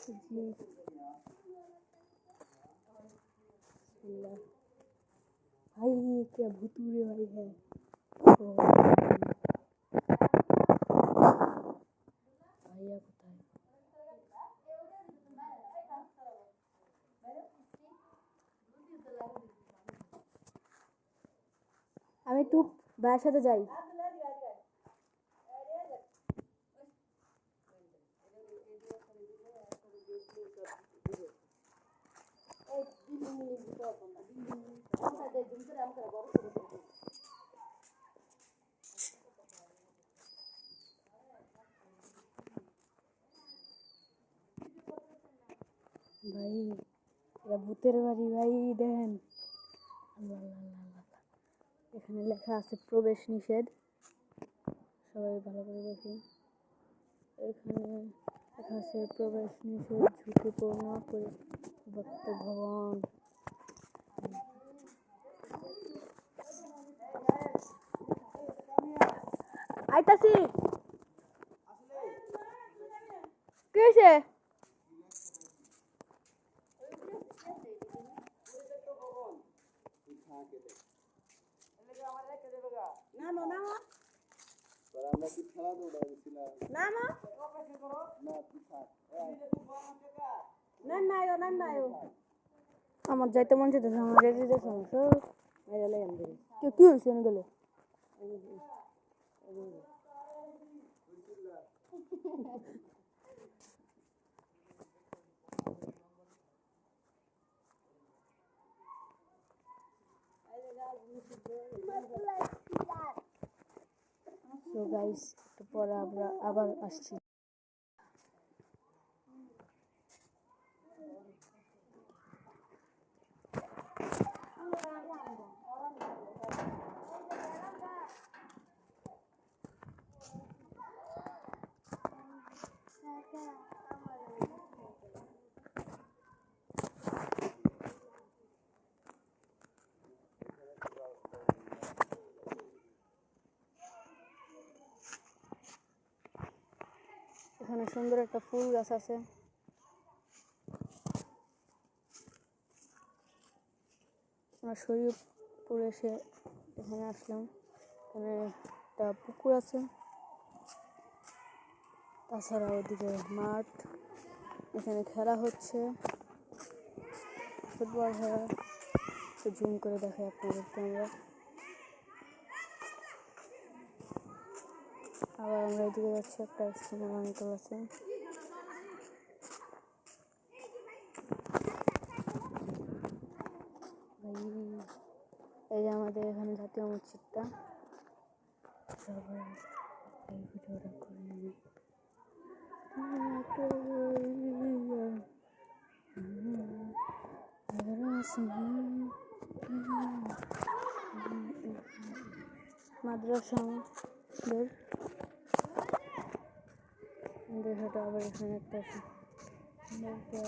जी बिस्मिल्लाह। भाई ये क्या भूतूरे भाई है ओ ভাইয়া কোথায় আমি একটু ভাইয়ের সাথে যাই ভাই এটা ভূতের বাড়ি, ভাই, দেখেন। এখানে লেখা আছে প্রবেশ নিষেধ। সবাই ভালো করে দেখি এখানে লেখা আছে প্রবেশ নিষেধ, ঝুঁকিপূর্ণ, পরিত্যক্ত ভবন। আইতাছি। কি হয়েছে আমরা যাইতে মন চাইতেছে আমার যেতে সমস্যা কি হয়েছে গেলে? সো গাইস একটু পরে আমরা আবার আসছি। এখানে সুন্দর একটা ফুল গাছ আছে। আমরা শরীয়তপুর এসে এখানে আসলাম। এখানে একটা পুকুর আছে। তাছাড়া ওদিকে মাঠ। এখানে খেলা হচ্ছে। ফুটবল খেলা। জুম করে দেখাই আপনাদেরকে আমরা। আবার আমরা এদিকে যাচ্ছি, একটা সিনেমা নিকল আছে এই যে আমাদের এখানে জাতীয় মসজিদটা। সবাই এই ভিডিওটা করে নিই মাদ্রাসা আমাদের দেখাটা আবার এখানে একটা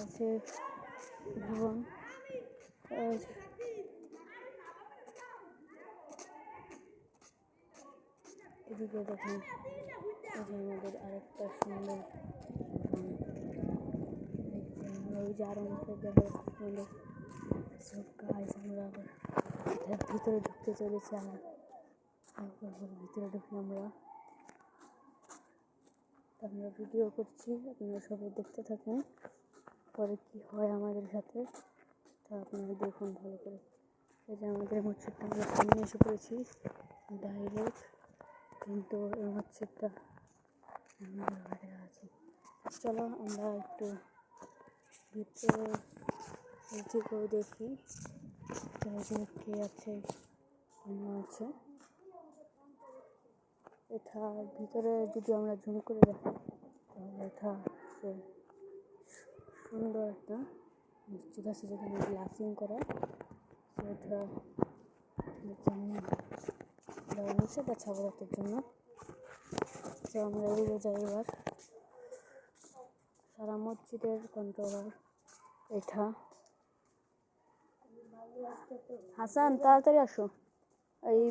আছে। ভবন। এদিকে দেখেন আমাদের আরেকটা সুন্দর সব আমরা আবার ভিতরে ঢুকতে চলেছি আর ভিতরে ঢুকি আমরা। আমরা ভিডিও করছি, আপনারা সবাই দেখতে থাকেন। পরে কি হয় আমাদের সাথে, তা আপনারা দেখুন ভালো করে। এই যে আমাদের মসজিদটা আমরা সামনে এসে পড়েছি ডাইরেক্ট কিন্তু এই মসজিদটা আমাদের ঘরে আছে। চলো আমরা একটু ভিতরে দিকেও দেখি চারিদিকে কে আছে কোনো আছে। এটা ভিতরে যদি আমরা জুম করে দেখি, তাহলে এটা হচ্ছে সুন্দর একটা মসজিদ আছে যেখানে গ্লাসিং করা। জন্য দেওয়া নিষেধ জন্য। তো আমরা এদিকে যাই এবার। সারা মসজিদের কন্ট্রোলার এটা। হাসান, তাড়াতাড়ি আসো। এই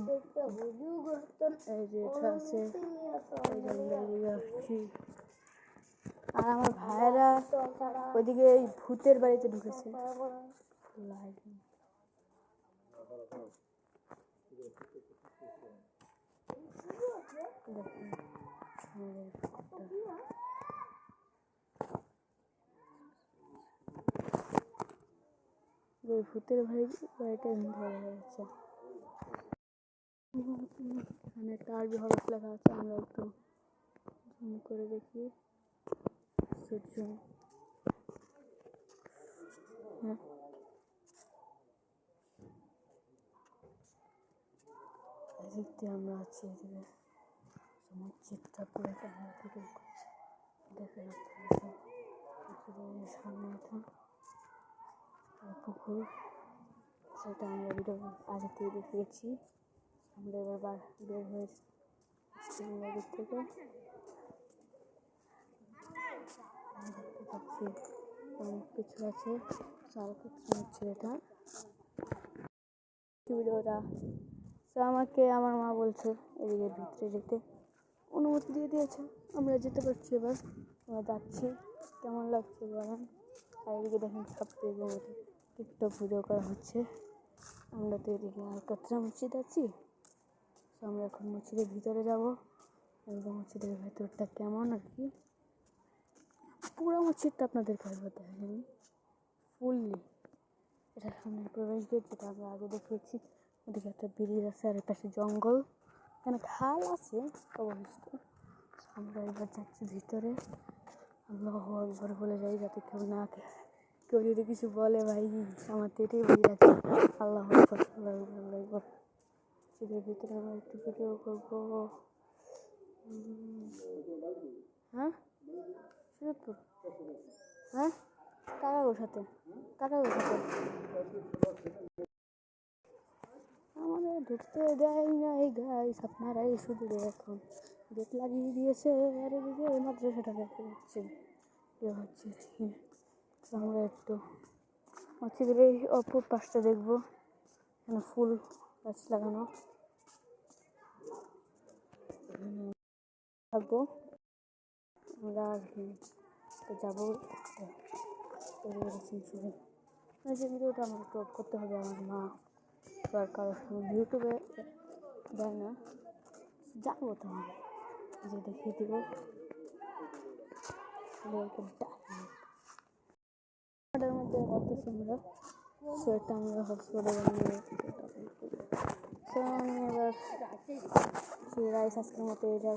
আছে আর আমার ভাইয়েরা ওইদিকে এই ভূতের বাড়িতে ঢুকেছে ভূতের বাড়ি বাড়িটা দেখা যাচ্ছে এখানে একটা আরবি হরফ লেখা আছে, আমরা একটু জুম করে দেখি। সূর্য হ্যাঁ। দিয়ে আমরা আছি, এদিকে মসজিদটা পুরো ক্যামেরা থেকে করছে। দেখে সামনে এটা, পুকুর। সেটা আমরা ভিডিও আগে থেকে দেখিয়েছি। আমরা এবার বার হয়েছি দিক থেকে দেখতে পাচ্ছি অনেক কিছু আছে। কিছু হচ্ছে এটা ভিডিওটা তো আমাকে আমার মা বলছে, এদিকে ভিতরে যেতে। অনুমতি দিয়ে দিয়েছে। আমরা যেতে পারছি এবার। আমরা যাচ্ছি। কেমন লাগছে বলেন? আর এদিকে দেখেন ছাপ্পের মতো টিকটক ভিডিও করা হচ্ছে। আমরা তো এদিকে আলকাতরা মসজিদ আছি। তো আমরা এখন মসজিদের ভিতরে যাব। এবং মসজিদের ভেতরটা কেমন আর কি। পুরো মসজিদটা আপনাদেরকে একবার দেখাইনি। ফুললি এটা সামনের প্রবেশ গেট যেটা আমরা আগে দেখিয়েছি। ওদিকে একটা ব্রিজ আছে আর পাশে জঙ্গল। এখানে খাল আছে অবস্থিত আমরা এবার যাচ্ছি ভিতরে। আল্লাহ একবার বলে যাই যাতে কেউ না কেউ যদি কিছু বলে ভাই, আমার তো এটাই বলে যাচ্ছে। আল্লাহ আল্লাহ। মসজিদের ভিতরে আমরা একটু ভিডিও করব। হ্যাঁ? সুরতপুর? হ্যাঁ? কাকা গো সাথে? কাকা গো সাথে? আমাদের ঢুকতে দেয় না এই গাইস আপনারাই শুধু দেখুন। গেট লাগিয়ে দিয়েছে, আর এদিকে এই মাদ্রাসাটা পাচ্ছি এ হচ্ছে। আমরা একটু মসজিদের এই অপর পাশটা দেখব। এখানে ফুল গাছ লাগানো। এখানে থাকব আমরা আর তো যাব যে ভিডিওটা একটু off করতে হবে আমার মা আর কারোর ইউটিউবে দেয় না। যাব তো যে দেখিয়ে দিব। মধ্যে করতেছি আমরা সেটা আমরা হটস্পটে বানিয়ে সো আমি এবার রাইস আজকের মতো এটা